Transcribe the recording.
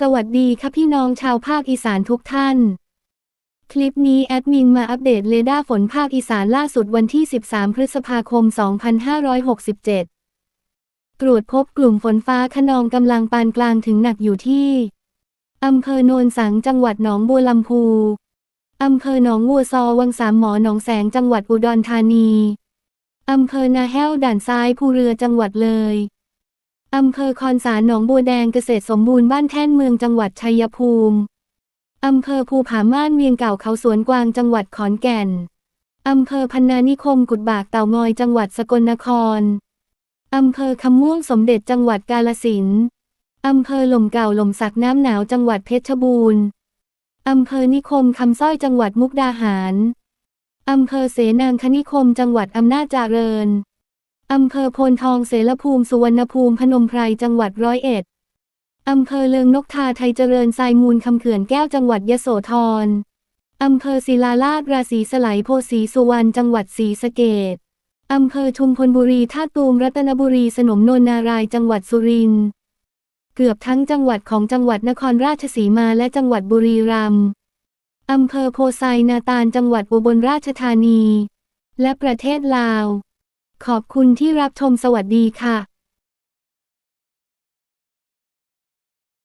สวัสดีค่ะพี่น้องชาวภาคอีสานทุกท่าน คลิปนี้แอดมินมาอัปเดตเรดาร์ฝนภาคอีสานล่าสุดวันที่ 13 พฤษภาคม 2567 ตรวจพบกลุ่มฝนฟ้าขนองกำลังปานกลางถึงหนักอยู่ที่อำเภอโนนสังจังหวัดหนองบัวลำพูอำเภอหนองวัวซอวังสามหมอหนองแสงจังหวัดอุดรธานีอำเภอนาแห้วด่านซ้ายภูเรือจังหวัดเลย อำเภอคอนสารหนองบัวแดงเกษตรสมบูรณ์บ้านแท่นเมืองจังหวัดชัยภูมิ อำเภอภูผาม่านเวียงเก่าเขาสวนกวางจังหวัดขอนแก่น อำเภอพันนานิคมกุดบากเต่างอยจังหวัดสกลนคร อำเภอคำม่วงสมเด็จจังหวัดกาลสิน อำเภอหล่มเก่าหล่มสักน้ำหนาวจังหวัดเพชรบูรณ์ อำเภอนิคมคำสร้อยจังหวัดมุกดาหาร อำเภอเสนางคณิคมจังหวัดอำนาจเจริญ อำเภอโพนทองเสรภูมิสุวรรณภูมิพนมไพรจังหวัดร้อยเอ็ดอำเภอเลิงนกทาไทยเจริญทรายมูลคำเขื่อนแก้วจังหวัดยโสธรอำเภอศิลาลาดราศีสไลโพสีสุวรรณจังหวัดศรีสะเกษอำเภอชุมพลบุรีท่าตูมรัตนบุรีสนมนนนารายจังหวัดสุรินทร์เกือบทั้งจังหวัดของจังหวัดนครราชสีมาและจังหวัดบุรีรัมย์อำเภอโพไซนาตาลจังหวัดอุบลราชธานี และประเทศลาว ขอบคุณที่รับชมสวัสดีค่ะ